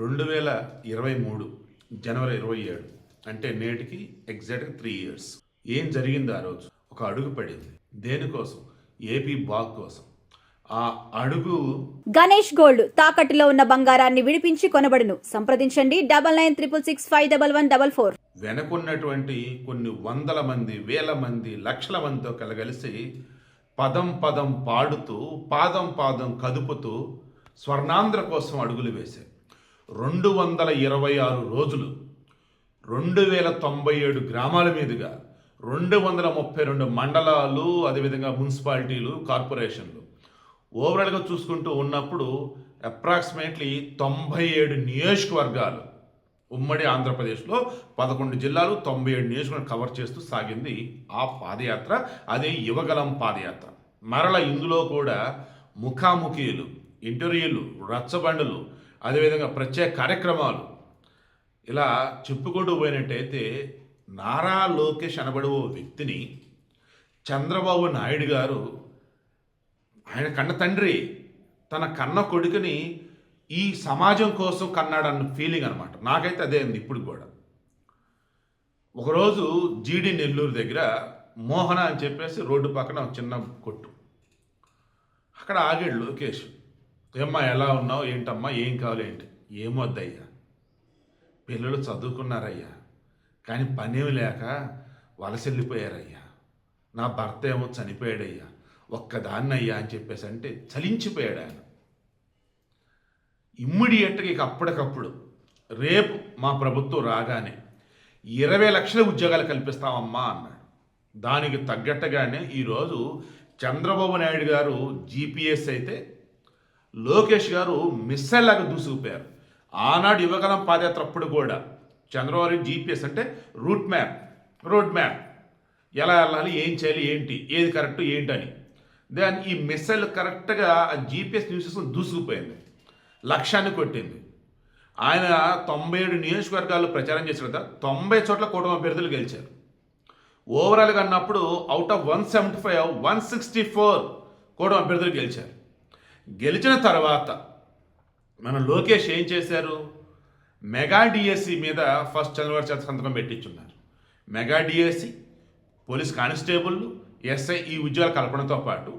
రెండు వేల ఇరవై మూడు జనవరి ఇరవై ఏడు అంటే నేటికి ఎగ్జాక్ట్గా త్రీ ఇయర్స్ ఏం జరిగింది ఆ రోజు? ఒక అడుగు పడింది. దేనికోసం? ఏపీ బాగ్ కోసం. ఆ అడుగు గణేష్ గోల్డ్ తాకట్టులో ఉన్న బంగారాన్ని విడిపించి కొనబడును. సంప్రదించండి. Double nine triple six five double one double four. వెనకున్నటువంటి కొన్ని వందల మంది వేల మంది లక్షల మందితో కలగలిసి పదం పదం పాడుతూ పాదం పాదం కదుపుతూ స్వర్ణాంధ్ర కోసం అడుగులు వేశారు. రెండు వందల ఇరవై ఆరు రోజులు. రెండు వేల తొంభై ఏడు గ్రామాల మీదుగా రెండు వందల ముప్పై రెండు మండలాలు అదేవిధంగా మున్సిపాలిటీలు కార్పొరేషన్లు. ఓవరాల్గా చూసుకుంటూ ఉన్నప్పుడు అప్రాక్సిమేట్లీ తొంభై ఏడు నియోజకవర్గాలు. ఉమ్మడి ఆంధ్రప్రదేశ్లో పదకొండు జిల్లాలు తొంభై ఏడు నియోజకవర్గాలు కవర్ చేస్తూ సాగింది ఆ పాదయాత్ర. అదే యువగలం పాదయాత్ర. మరల ఇందులో కూడా ముఖాముఖీలు ఇంటర్వ్యూలు రచ్చబండలు అదేవిధంగా ప్రత్యేక కార్యక్రమాలు. ఇలా చెప్పుకుంటూ పోయినట్టయితే నారా లోకేష్ అనబడే ఓ వ్యక్తిని చంద్రబాబు నాయుడు గారు ఆయన కన్న తండ్రి తన కన్న కొడుకుని ఈ సమాజం కోసం కన్నాడన్న ఫీలింగ్ అనమాట నాకైతే అదే ఉంది ఇప్పుడు కూడా. ఒకరోజు జీడి నెల్లూరు దగ్గర మోహన అని చెప్పేసి రోడ్డు పక్కన చిన్న కొట్టు. అక్కడ ఆగాడు లోకేష్. ఏమ్మా ఎలా ఉన్నావు? ఏంటమ్మా? ఏం కావాలి ఏంటి? ఏమొద్దయ్యా పిల్లలు చదువుకున్నారయ్యా. కానీ పనేమి లేక వలస వెళ్ళిపోయారయ్యా నా భర్త ఏమో చనిపోయాడయ్యా. ఒక్కదాన్నయ్యా అని చెప్పేసి అంటే చలించిపోయాడు ఆయన. ఇమ్మీడియట్గా ఇక అప్పటికప్పుడు రేపు మా ప్రభుత్వం రాగానే ఇరవై లక్షల ఉద్యోగాలు కల్పిస్తామమ్మా అన్నాడు. దానికి తగ్గట్టుగానే ఈరోజు చంద్రబాబు నాయుడు గారు జీపీఎస్ అయితే లోకేష్ గారు మిస్సైల్లాగా దూసుకుపోయారు. ఆనాడు యువగలం పాదయాత్ర అప్పుడు కూడా చంద్రబాబు జీపీఎస్ అంటే రూట్ మ్యాప్ రోడ్ మ్యాప్. ఎలా వెళ్ళాలి ఏం చేయాలి ఏంటి ఏది కరెక్ట్ ఏంటని. దాని ఈ మిస్సైల్ కరెక్ట్గా ఆ జీపీఎస్ న్యూస్ దూసుకుపోయింది. లక్ష్యాన్ని కొట్టింది. ఆయన తొంభై ఏడు నియోజకవర్గాల్లో ప్రచారం చేసిన తొంభై చోట్ల కూటమి అభ్యర్థులు గెలిచారు. ఓవరాల్గా అన్నప్పుడు out of one seventy five one sixty four కూటమి అభ్యర్థులు గెలిచారు. గెలిచిన తర్వాత మన లోకేష్ ఏం చేశారు? మెగా డిఎస్సి మీద ఫస్ట్ చంద్రబాబు చేత సంతకం పెట్టించున్నారు. Mega DSC police constable SI ఈ ఉద్యోగాల కల్పనతో పాటు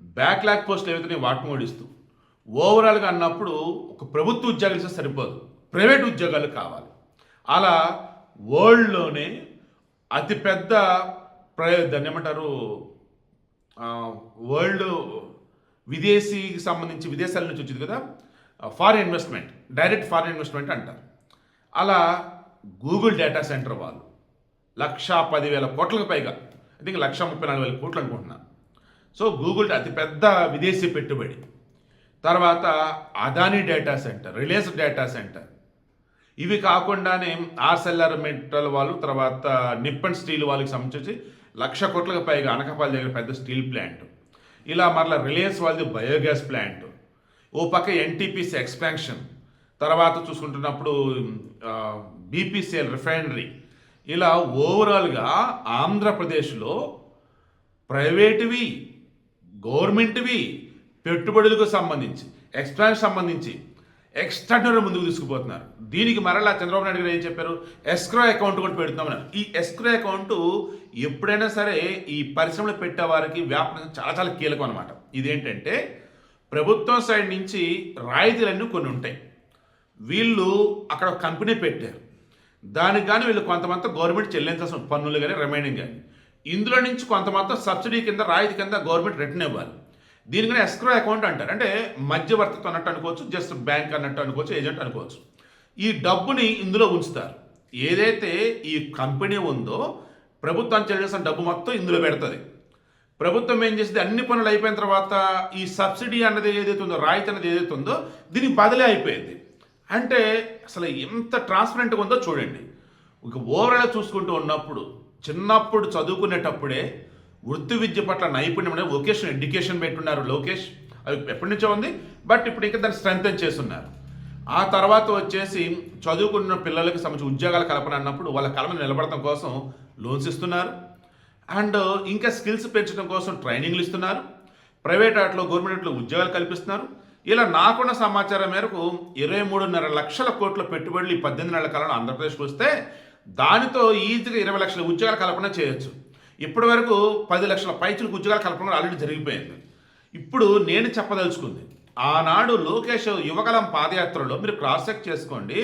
బ్యాక్లాగ్ పోస్టులు ఏవైతే వాటిని ఓడిస్తూ ఓవరాల్గా అన్నప్పుడు ఒక ప్రభుత్వ ఉద్యోగాలు ఇస్తే సరిపోదు. ప్రైవేట్ ఉద్యోగాలు కావాలి. అలా వరల్డ్లోనే అతిపెద్ద ప్ర దాన్ని ఏమంటారు వరల్డ్ విదేశీకి సంబంధించి విదేశాల నుంచి వచ్చింది కదా foreign investment direct foreign investment అంటారు. అలా గూగుల్ డేటా సెంటర్ వాళ్ళు లక్ష పదివేల కోట్లకు పైగా ఐ థింక్ లక్ష ముప్పై నాలుగు వేల కోట్లు అనుకుంటున్నాను. సో గూగుల్ అతిపెద్ద విదేశీ పెట్టుబడి. తర్వాత Adani data center Reliance data center ఇవి కాకుండానే ఆర్సెల్ఆర్ మెటల్ వాళ్ళు తర్వాత నిప్పన్ స్టీల్ వాళ్ళకి సంబంధించి లక్ష కోట్లకు పైగా అనకాపల్లి దగ్గర పెద్ద స్టీల్ ప్లాంట్. ఇలా మరలా రిలయన్స్ వాళ్ళది బయోగ్యాస్ ప్లాంట్. ఓ పక్క ఎన్టీపీసీ ఎక్స్పాన్షన్ తర్వాత చూసుకుంటున్నప్పుడు బీపీసీఎల్ రిఫైనరీ. ఇలా ఓవరాల్గా ఆంధ్రప్రదేశ్లో ప్రైవేటువి గవర్నమెంట్వి పెట్టుబడులకు సంబంధించి ఎక్స్పాన్స్ సంబంధించి ఎక్స్ట్రాడినరీ ముందుకు తీసుకుపోతున్నారు. దీనికి మరలా చంద్రబాబు నాయుడు గారు ఏం చెప్పారు? ఎస్క్రో అకౌంట్ కూడా పెడుతున్నామన్నారు ఈ ఎస్క్రో అకౌంట్ ఎప్పుడైనా సరే ఈ పరిశ్రమలు పెట్టే వారికి వ్యాపారం చాలా చాలా కీలకం అనమాట ఇదేంటంటే ప్రభుత్వం సైడ్ నుంచి రాయితీలన్నీ కొన్ని ఉంటాయి. వీళ్ళు అక్కడ ఒక కంపెనీ పెట్టారు. దానికి కానీ వీళ్ళు కొంతమంత గవర్నమెంట్ చెల్లించాల్సిన పన్నులు కానీ రిమైనింగ్ కానీ ఇందులో నుంచి కొంతమంత సబ్సిడీ కింద రాయితీ కింద గవర్నమెంట్ రిటర్న్ ఇవ్వాలి. దీనికనే ఎస్క్రో అకౌంట్ అంటారు. అంటే మధ్యవర్తిత్వం అన్నట్టు అనుకోవచ్చు జస్ట్ బ్యాంక్ అన్నట్టు అనుకోవచ్చు ఏజెంట్ అనుకోవచ్చు. ఈ డబ్బుని ఇందులో ఉంచుతారు. ఏదైతే ఈ కంపెనీ ఉందో ప్రభుత్వం చెల్లించిన డబ్బు మొత్తం ఇందులో పెడుతుంది. ప్రభుత్వం ఏం చేసింది? అన్ని పనులు అయిపోయిన తర్వాత ఈ సబ్సిడీ అన్నది ఏదైతే ఉందో రాయితీ అన్నది ఏదైతే ఉందో దీనికి బదిలీ అయిపోయింది. అంటే అసలు ఎంత ట్రాన్స్పరెంట్గా ఉందో చూడండి. ఇక ఓవరాల్ చూసుకుంటూ ఉన్నప్పుడు చిన్నప్పుడు చదువుకునేటప్పుడే వృత్తి విద్య పట్ల నైపుణ్యం అనేది వొకేషన్ ఎడ్యుకేషన్ పెట్టున్నారు లోకేష్. అది ఎప్పటి నుంచో ఉంది. బట్ ఇప్పుడు ఇంకా దాన్ని స్ట్రెంగ్తన్ చేస్తున్నారు. ఆ తర్వాత వచ్చేసి చదువుకున్న పిల్లలకు సంబంధించి ఉద్యోగాల కల్పన అన్నప్పుడు వాళ్ళ కలమను నిలబడటం కోసం లోన్స్ ఇస్తున్నారు. అండ్ ఇంకా స్కిల్స్ పెంచడం కోసం ట్రైనింగ్లు ఇస్తున్నారు. ప్రైవేట్ ఆటలో గవర్నమెంట్ ఆటలో ఉద్యోగాలు కల్పిస్తున్నారు. ఇలా నాకున్న సమాచారం మేరకు ఇరవై మూడున్నర లక్షల కోట్ల పెట్టుబడులు ఈ పద్దెనిమిది నెలల కాలంలో ఆంధ్రప్రదేశ్కి వస్తే దానితో ఈజీగా ఇరవై లక్షల ఉద్యోగాల కల్పన చేయొచ్చు. ఇప్పటి వరకు పది లక్షల పైచులకు ఉద్యోగాల కల్పన ఆల్రెడీ జరిగిపోయింది. ఇప్పుడు నేను చెప్పదలుచుకుంది ఆనాడు లోకేష్ యువకలం పాదయాత్రలో మీరు క్రాస్ చెక్ చేసుకోండి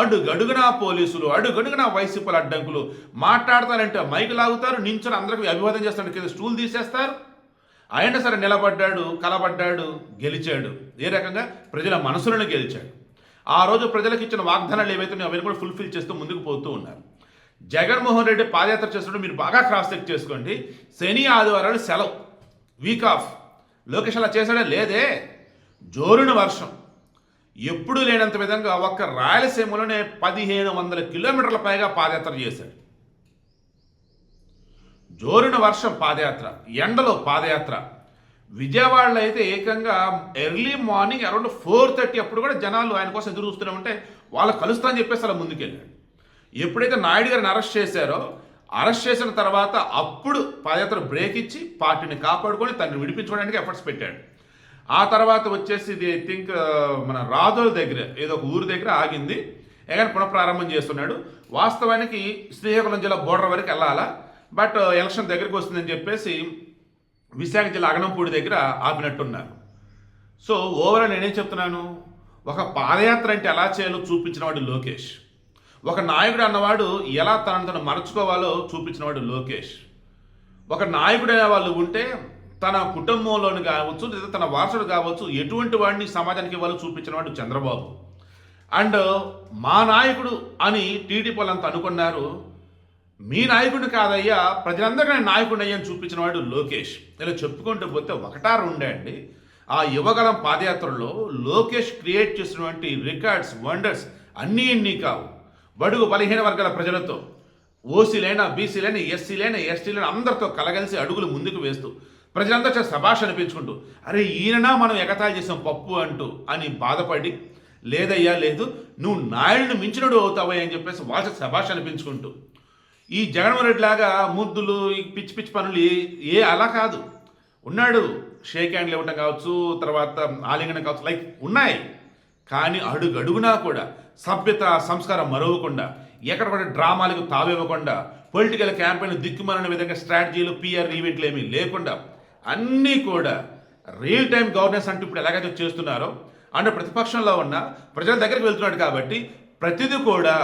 అడుగడుగునా పోలీసులు అడుగడుగునా వైసీపీల అడ్డంకులు మాట్లాడతారంటే మైకు లాగుతారు నించుని అందరికి అభివాదం చేస్తాడు కింద స్టూల్ తీసేస్తారు. అయినా సరే నిలబడ్డాడు కలబడ్డాడు గెలిచాడు. ఏ రకంగా? ప్రజల మనసులను గెలిచాడు. ఆ రోజు ప్రజలకు ఇచ్చిన వాగ్దానాలు ఏవైతే అవన్నీ కూడా ఫుల్ఫిల్ చేస్తూ ముందుకు పోతూ ఉన్నారు. జగన్మోహన్ రెడ్డి పాదయాత్ర చేస్తున్నప్పుడు మీరు బాగా క్రాస్ చెక్ చేసుకోండి. శని ఆదివారాలు సెలవు. వీక్ ఆఫ్ లోకేష్ అలా చేశాడా? లేదే. జోరున వర్షం. ఎప్పుడూ లేనంత విధంగా ఒక్క రాయలసీమలోనే పదిహేను వందల కిలోమీటర్ల పైగా పాదయాత్ర చేశాడు. జోరున వర్షం పాదయాత్ర. ఎండలో పాదయాత్ర. విజయవాడలో అయితే ఏకంగా early morning around four thirty అప్పుడు కూడా జనాలు ఆయన కోసం ఎదురు చూస్తూనే ఉంటే వాళ్ళు కలుస్తా అని చెప్పేసి అలా ముందుకెళ్ళాడు. ఎప్పుడైతే నాయుడు గారిని అరెస్ట్ చేశారో అరెస్ట్ చేసిన తర్వాత అప్పుడు పాదయాత్ర బ్రేక్ ఇచ్చి పార్టీని కాపాడుకొని తనని విడిపించుకోవడానికి ఎఫర్ట్స్ పెట్టాడు. ఆ తర్వాత వచ్చేసి ఇది ఐ థింక్ మన రాజోల దగ్గర ఏదో ఒక ఊరు దగ్గర ఆగింది. ఎగన్ పునఃప్రారంభం చేస్తున్నాడు. వాస్తవానికి శ్రీకాకుళం జిల్లా బోర్డర్ వరకు వెళ్ళాలా? బట్ ఎలక్షన్ దగ్గరికి వస్తుందని చెప్పేసి విశాఖ జిల్లా అగనంపూడి దగ్గర ఆపినట్టున్నారు. సో ఓవరాల్ నేనేం చెప్తున్నాను? ఒక పాదయాత్ర అంటే ఎలా చేయాలో చూపించిన వాడు లోకేష్. ఒక నాయకుడు అన్నవాడు ఎలా తనను తను మరచుకోవాలో చూపించినవాడు లోకేష్. ఒక నాయకుడు అనే వాళ్ళు ఉంటే తన కుటుంబంలోని కావచ్చు లేదా తన వారసుడు కావచ్చు ఎటువంటి వాడిని సమాజానికి ఇవ్వాలో చూపించినవాడు చంద్రబాబు. అండ్ మా నాయకుడు అని టీడీపీ వాళ్ళంతా అనుకున్నారు. మీ నాయకుడు కాదయ్యా ప్రజలందరికీ నేను నాయకుడిని అయ్యని చూపించిన వాడు లోకేష్. ఇలా చెప్పుకుంటూ పోతే ఒకటా రెండే అండి. ఆ యువగలం పాదయాత్రలో లోకేష్ క్రియేట్ చేసినటువంటి రికార్డ్స్ వండర్స్ అన్నీ ఇన్ని కావు. బడుగు బలహీన వర్గాల ప్రజలతో ఓసీలైనా బీసీలైనా ఎస్సీలైనా ఎస్టీలైనా అందరితో కలగలిసి అడుగులు ముందుకు వేస్తూ ప్రజలందరూ సభాష అనిపించుకుంటూ అరే ఈయననా మనం ఎగతాళి చేసాం పప్పు అంటూ అని బాధపడి లేదయ్యా లేదు నువ్వు నాయుడిని మించినడు అవుతావయ్యా అని చెప్పేసి వాళ్ళ సభాష అనిపించుకుంటూ ఈ జగన్మోహన్ రెడ్డి లాగా ముద్దులు ఈ పిచ్చి పిచ్చి పనులు ఏ- ఏ అలా కాదు. ఉన్నాడు షేక్ హ్యాండ్లు ఇవ్వటం కావచ్చు తర్వాత ఆలింగనం కావచ్చు లైక్ ఉన్నాయి. కానీ అడుగడుగునా కూడా సభ్యత సంస్కారం మరవకుండా ఎక్కడ కూడా డ్రామాలకు తావివ్వకుండా పొలిటికల్ క్యాంపెయిన్ దిక్కుమాలిన విధంగా స్ట్రాటజీలు పిఆర్ ఈవెంట్లు ఏమీ లేకుండా అన్నీ కూడా రియల్ టైం గవర్నెన్స్ అంటూ ఇప్పుడు ఎలాగైతే చేస్తున్నారో అంటే ప్రతిపక్షంలో ఉన్న ప్రజల దగ్గరికి వెళ్తున్నాడు కాబట్టి ప్రతిదీ కూడా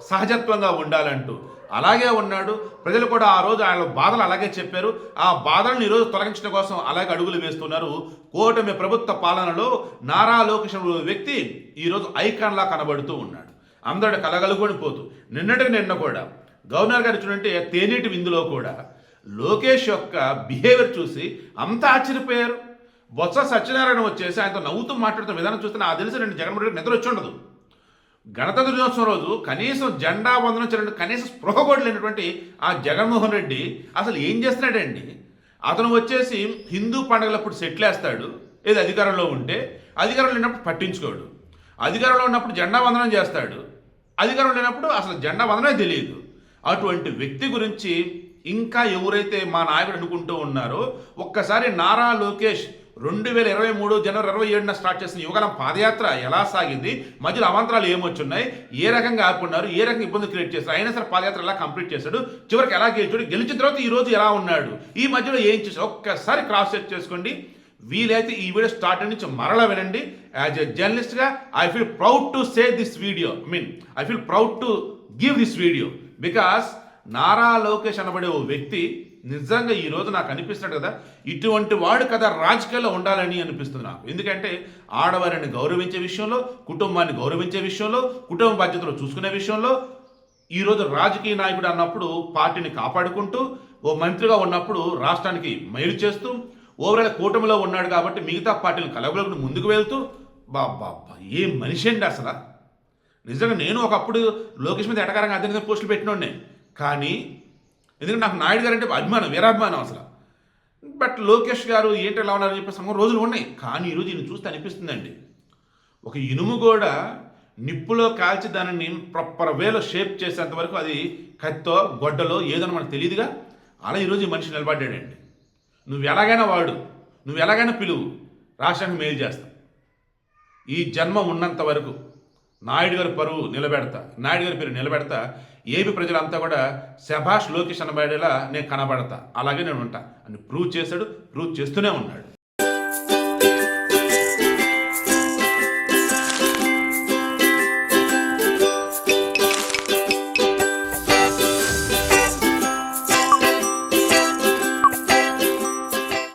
సహజత్వంగా ఉండాలంటూ. అలాగే ఉన్నాడు. ప్రజలు కూడా ఆ రోజు ఆయన బాధలు అలాగే చెప్పారు. ఆ బాధలను ఈరోజు తొలగించడం కోసం అలాగే అడుగులు వేస్తున్నారు. కూటమి ప్రభుత్వ పాలనలో నారా లోకేష్ వ్యక్తి ఈరోజు ఐకాన్లా కనబడుతూ ఉన్నాడు. అందరూ కలగలుకొని పోతూ. నిన్నటికి నిన్న కూడా. గవర్నర్ గారు చూడంటే తేనీటి విందులో కూడా లోకేష్ యొక్క బిహేవియర్ చూసి అంత ఆశ్చర్యపోయారు. బొత్స సత్యనారాయణ వచ్చేసి ఆయనతో నవ్వుతూ మాట్లాడుతున్న విధానం చూస్తే నాకు తెలిసి రెండు జగన్మోహన్ రెడ్డి నిద్ర వచ్చి ఉండదు. గణతంత్ర దినోత్సవం రోజు కనీసం జెండా వందనం చేయడం కనీసం స్పృహ లేనటువంటి ఆ జగన్మోహన్ రెడ్డి అసలు ఏం చేస్తున్నాడండి? అతను వచ్చేసి హిందూ పండుగలప్పుడు సెటిల్ వేస్తాడు ఏది అధికారంలో ఉంటే అధికారంలో లేనప్పుడు పట్టించుకోడు. అధికారంలో ఉన్నప్పుడు జెండా వందనం చేస్తాడు. అధికారం లేనప్పుడు అసలు జెండా వందనమే తెలియదు. అటువంటి వ్యక్తి గురించి ఇంకా ఎవరైతే మా నాయకుడు అనుకుంటూ ఉన్నారో ఒక్కసారి నారా లోకేష్ రెండు వేల ఇరవై మూడు జనవరి ఇరవై ఏడున స్టార్ట్ చేసిన యువగలం పాదయాత్ర ఎలా సాగింది? మధ్యలో అవాంతరాలు ఏమొచ్చున్నాయి? ఏ రకంగా ఆపుకున్నారు? ఏ రకంగా ఇబ్బంది క్రియేట్ చేస్తారు అయినా సరే పాదయాత్ర ఎలా కంప్లీట్ చేశాడు? చివరికి ఎలా గెలిచాడు? గెలిచిన తర్వాత ఈ రోజు ఎలా ఉన్నాడు? ఈ మధ్యలో ఏం చేశాడు ఒక్కసారి క్రాస్ చెక్ చేసుకోండి. వీలైతే ఈ వీడియో స్టార్ట్ నుంచి మరలా వినండి. యాజ్ ఎ జర్నలిస్ట్గా I feel proud to say this video I mean I feel proud to give this video because Nara Lokesh అనబడే ఓ వ్యక్తి నిజంగా ఈ రోజు నాకు అనిపిస్తున్నాడు కదా ఇటువంటి వాడు కదా రాజకీయాల్లో ఉండాలని అనిపిస్తుంది నాకు. ఎందుకంటే ఆడవారిని గౌరవించే విషయంలో కుటుంబాన్ని గౌరవించే విషయంలో కుటుంబ బాధ్యతలు చూసుకునే విషయంలో ఈరోజు రాజకీయ నాయకుడు అన్నప్పుడు పార్టీని కాపాడుకుంటూ ఓ మంత్రిగా ఉన్నప్పుడు రాష్ట్రానికి మైలు చేస్తూ ఓవరాల్ కూటమిలో ఉన్నాడు కాబట్టి మిగతా పార్టీలు కలగలకు ముందుకు వెళ్తూ బాబా ఏం మనిషి అండి అసలు? నిజంగా నేను ఒకప్పుడు లోకేష్ మీద ఎటకారంగా అదే పోస్టులు పెట్టినోడ్నే. కానీ ఎందుకంటే నాకు నాయుడు గారు అంటే అభిమానం వీరాభిమానం అసలు. బట్ లోకేష్ గారు ఏంటి ఎలా ఉన్నారని చెప్పేసి సంగం రోజులు ఉన్నాయి. కానీ ఈరోజు ఈయన చూస్తే అనిపిస్తుందండి. ఒక ఇనుము కూడా నిప్పులో కాల్చి దానిని ప్రాపర్ వేలో షేప్ చేసేంత వరకు అది కత్తో గొడ్డలో ఏదో మనకు తెలియదుగా అలా ఈరోజు మనిషి నిలబడ్డాడండి. నువ్వు ఎలాగైనా వాడు నువ్వు ఎలాగైనా పిలువు రాష్ట్రానికి మేలు చేస్తా. ఈ జన్మ ఉన్నంత వరకు నాయుడు గారి పరువు నిలబెడతా నాయుడు గారి పేరు నిలబెడతా ఏపీ ప్రజలంతా కూడా శభాష్ లోకేష్ అనబడేలా నేను కనబడతా. అలాగే నేను ఉంటా. అని ప్రూవ్ చేశాడు ప్రూవ్ చేస్తూనే ఉన్నాడు.